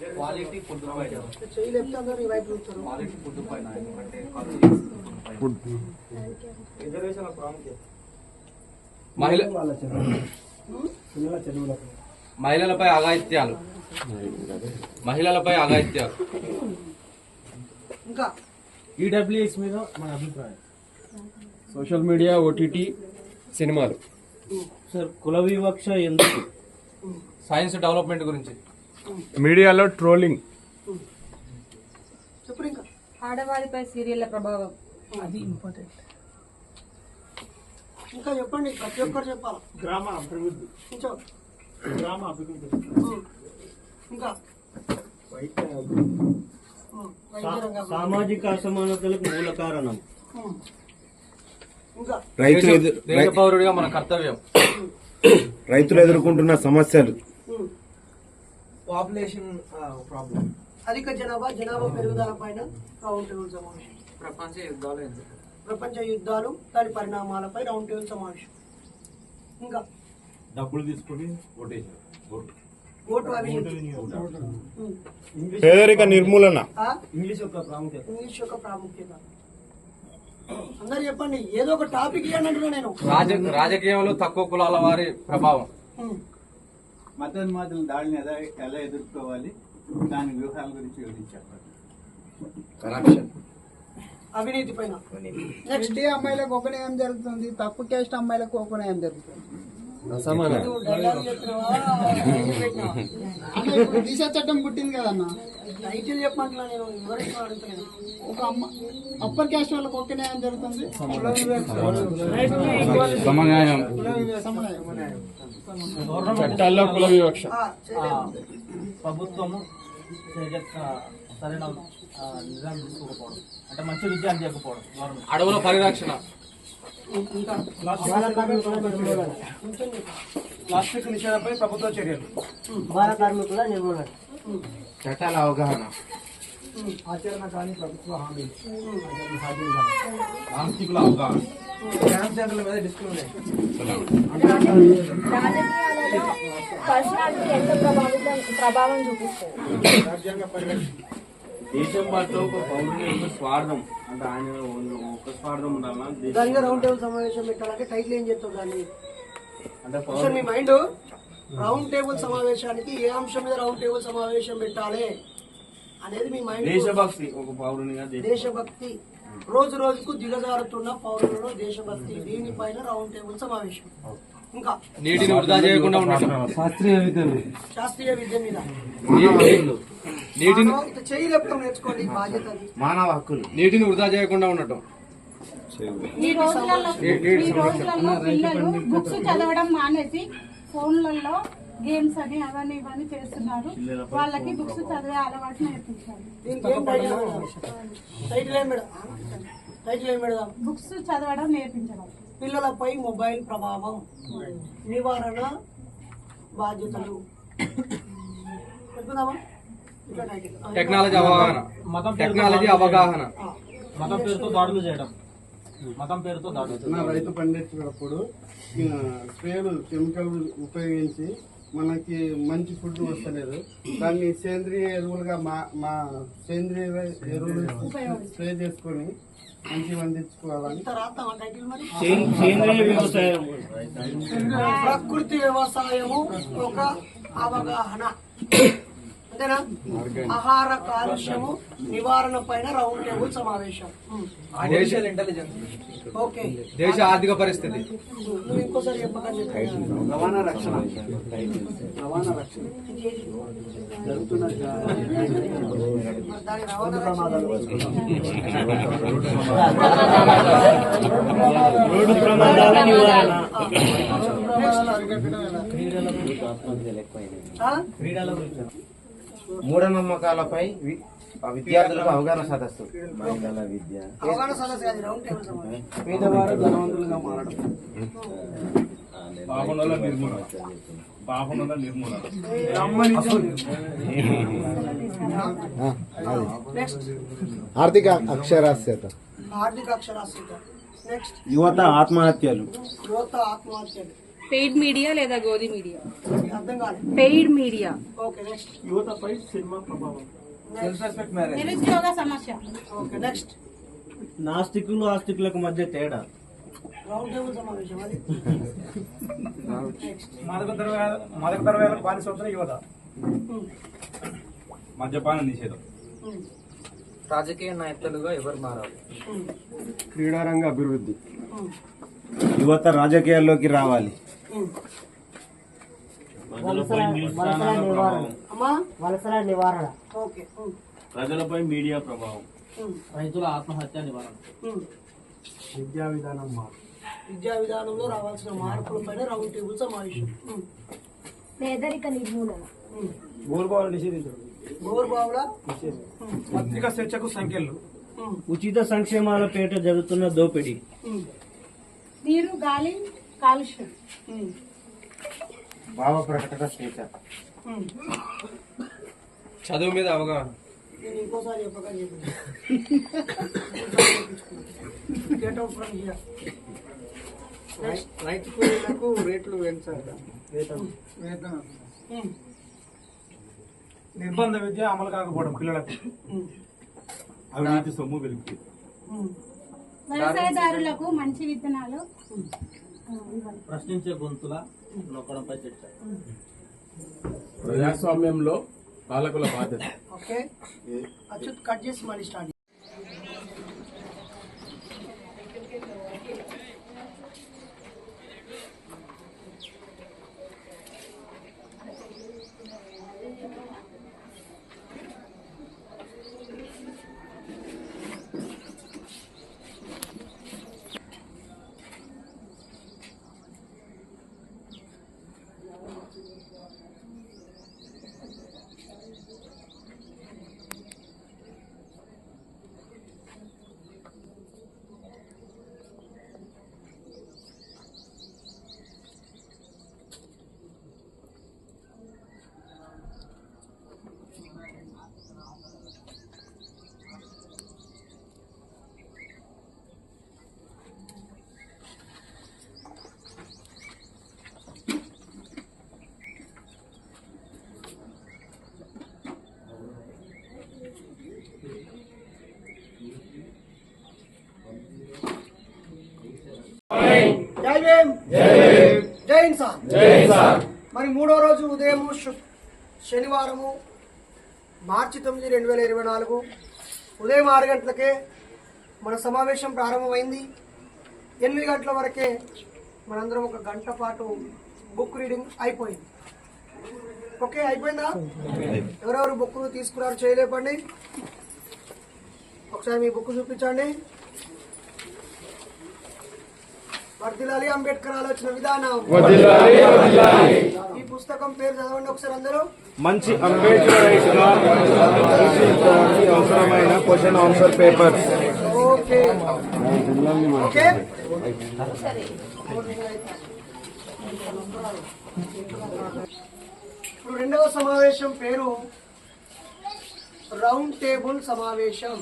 Quality food పైన quality food పైన. మహిళ మహిళలపై అఘాయిత్యాలు. మహిళలపై అఘాయిత్యాలు. ఇంకా. ఈడబ్ల్యూఎస్ మీద మన అభిప్రాయం. సోషల్ మీడియా ఓటీటీ సినిమాలు. సార్ కుల వివక్ష ఎందుకు? సైన్స్ డెవలప్మెంట్ గురించి. మీడియాలో ట్రోలింగ్. ఆడవారిపై సీరియళ్ళ ప్రభావం. అది ఇంపార్టెంట్. ఇంకా చెప్పండి ప్రతి ఒక్కరు చెప్పాలి? గ్రామ అభివృద్ధి. కొంచెం గ్రామ అభివృద్ధి. ఇంకా. సామాజిక అసమానతలకు మూల కారణం. ఇంకా? రైతులు పౌరుడిగా మన కర్తవ్యం. రైతులు ఎదుర్కొంటున్న సమస్యలు. పాపులేషన్ ప్రాబ్లం అధిక జనాభా జనాభా పెరుగుదల పైన రౌండ్ టేబుల్ సమావేశం. ప్రపంచ యుద్ధాలు ఎందుకు? ప్రపంచ యుద్ధాలు దాని పరిణామాలపై రౌండ్ టేబుల్ సమావేశం. ఇంకా? డబ్బులు తీసుకుని. పేదరిక నిర్మూలన. ఆ? ఇంగ్లీష్ యొక్క ప్రాముఖ్యత. ఇంగ్లీష్ యొక్క ప్రాముఖ్యత. అందరు చెప్పండి ఏదో ఒక టాపిక్ ఇవ్వండి నేను. రాజ రాజకీయంలో తక్కువ కులాల వారి ప్రభావం. మతోన్మాదుల దాడిని ఎలా ఎలా ఎదుర్కోవాలి? దాని వ్యూహాల గురించి వివరించారు. కరప్షన్. అవినీతి పైన. నెక్స్ట్ ఎస్టీ అమ్మాయిలకు ఒక న్యాయం జరుగుతుంది తక్కువ క్యాస్ట్ అమ్మాయిలకు ఒక న్యాయం జరుగుతుంది. దిశ చట్టం పుట్టింది కదన్న? టైటిల్ చెప్పమంటున్నా నేను వివరించి అడుగుతున్నాను ఒక అమ్మ అప్పర్ క్యాస్ట్ వాళ్ళకి ఒక న్యాయం జరుగుతుంది. సమన్యాయం. చట్టాల్లో కుల వివక్ష. ప్రభుత్వము సరైన నిర్ణయం తీసుకోకపోవడం అంటే మంచి విద్య అందించకపోవడం గవర్నమెంట్. అడవుల పరిరక్షణ. ప్లాస్టిక్ నిషేధంపై ప్రభుత్వ చర్యలు. చట్టాల అవగాహన. ఆచరణ కానీ ప్రభుత్వ హామీ. సాంస్కృతికుల అవగాహన. ట్రాన్స్జెండర్ల మీద డిస్క్రిమినేషన్ పర్సనాలిటీ ఎంత ప్రభావితం ప్రభావం చూపిస్తుంది? రాజ్యాంగ పరిరక్షణ. దేశం పట్ల ఒక పౌరుని యొక్క స్వార్థం అంటే ఆయన ఒక స్వార్థం దానిగా రౌండ్ టేబుల్ సమావేశం పెట్టాలంటే టైటిల్ ఏం దాన్ని? అంటే అసలు మీ మైండ్ రౌండ్ టేబుల్ సమావేశానికి ఏ అంశం మీద రౌండ్ టేబుల్ సమావేశం పెట్టాలి అనేది మీ మైండ్ దేశభక్తి ఒక పౌరునిగా దేశ దేశభక్తి. రోజు రోజుకు దిగజారుతున్న పౌరులలో దేశభక్తి దీనిపైన రౌండ్ టేబుల్ సమావేశం. ఇంకా నీటిని వృధా చేయకుండా ఉండటం. శాస్త్రీయ విద్యలు శాస్త్రీయ విద్య మీద. నీటిని నేర్చుకోండి మానవ హక్కులు. నీటిని వృధా చేయకుండా ఉండటం. ఈ రోజులలో ఈ రోజులలో పిల్లలు బుక్స్ చదవడం మానేసి ఫోన్లలో గేమ్స్ అని అవన్నీ ఇవన్నీ చేస్తున్నారు. వాళ్ళకి బుక్స్ చదివే అలవాటు నేర్పించాలి బుక్స్ చదవడం నేర్పించడం. పిల్లలపై మొబైల్ ప్రభావం నివారణ బాధ్యతలు. ఆ, టెక్నాలజీ అవగాహన. మతం టెక్నాలజీ అవగాహన. మతం పేరుతో దాడులు చేయడం. మతం పేరుతో దాడులు చేయడం. రైతు పండించినప్పుడు స్ప్రేలు కెమికల్ ఉపయోగించి మనకి మంచి ఫుడ్ వస్తలేదు. దాన్ని సేంద్రియ ఎరువులుగా మా మా సేంద్రియ ఎరువులు స్ప్రే చేసుకొని మంచి పండించుకోవాలని సేంద్రియ వ్యవసాయం. ప్రకృతి వ్యవసాయము ఒక అవగాహన. అంతేనా ఆహార కాలుష్యము నివారణ పైన రౌండ్ టేబుల్ సమావేశం. Artificial intelligence okay. దేశ ఆర్థిక పరిస్థితి. నువ్వు ఇంకోసారి చెప్పకండి. రవాణా రక్షణ. రవాణా రక్షణ. జరుగుతున్న రోడ్డు ప్రమాదాల నివారణ? క్రీడల గురించి మూఢనమ్మకాలపై వి- విద్యార్థులకు అవగాహన సదస్సు. మహిళల విద్య. అవగాహన సదస్సు కాదు రౌండ్ టేబుల్ సమావేశం పేదవారు ధనవంతులుగా మారడం. పాపనుల నిర్మూలన. పాపనుల నిర్మూలన. నెక్స్ట్ ఆర్థిక అక్షరాస్యత. ఆర్థిక అక్షరాస్యత. నెక్స్ట్ యువత ఆత్మహత్యలు. యువత ఆత్మహత్యలు. పెయిడ్ మీడియా లేదా Godi media paid media okay next యువతపై cinema ప్రభావం. సెల్ఫ్ మ్యారేజ్ నిరుద్యోగ సమస్య. ఓకే నెక్స్ట్ నాస్తికులు ఆస్తికులకు మధ్య తేడా? మాదక ద్రవ్యాలకు బానిసవుతున్న యువత. మద్యపాన నిషేధం. రాజకీయ నాయకులుగా ఎవరు మారాలి? క్రీడారంగ అభివృద్ధి. యువత రాజకీయాల్లోకి రావాలి. ప్రజలపై వలసల నివారణ. మీడియా ప్రభావం. రైతుల ఆత్మహత్య నివారణ. విద్యా విధానం మార్పు విద్యా విధానంలో రావాల్సిన మార్పులపైన రౌండ్ టేబుల్ సమావేశం. పేదరిక నిర్మూలన. గోల్బాల్ నిషేధించడం గోరుబావుల? పత్రికా స్వేచ్ఛకు సంఖ్యలు. ఉచిత సంక్షేమాల పేట జరుగుతున్న దోపిడీ. నీరు గాలి కాలుష్యం. భావ ప్రకటన స్వేచ్ఛ. చదువు మీద అవగాహన. రైతు కూలీలకు రేట్లు పెంచాలి నిర్బంధ విద్య అమలు కాకపోవడం పిల్లలకు. అవినీతి సొమ్ము వెలుగు వ్యవసాయదారులకు మంచి విత్తనాలు ప్రశ్నించే గొంతుల? నొక్కడంపై చర్చ. ప్రజాస్వామ్యంలో పాలకుల బాధ్యత. ఓకే. అచ్యుత్ కట్ చేసి మళ్ళీ స్టార్ట్ జై భీమ్. జై ఇన్సాన్ మరి మూడో రోజు ఉదయం శనివారము మార్చి తొమ్మిది రెండు వేల ఇరవై నాలుగు. ఉదయం ఆరు గంటలకే మన సమావేశం ప్రారంభమైంది. ఎనిమిది గంటల వరకే మనందరం ఒక గంట పాటు బుక్ రీడింగ్ అయిపోయింది. ఓకే అయిపోయిందా? ఎవరెవరు బుక్ తీసుకున్నారు చేయలేపండి. ఒకసారి మీ బుక్ చూపించండి. వర్దిలాలి అంబేద్కర్ ఆలోచన విధానం. ఈ పుస్తకం పేరు చదవండి ఒకసారి అందరూ. మంచి అంబేద్కర్ అవసరమైన question answer paper okay. Okay. ఇప్పుడు రెండవ సమావేశం పేరు రౌండ్ టేబుల్ సమావేశం.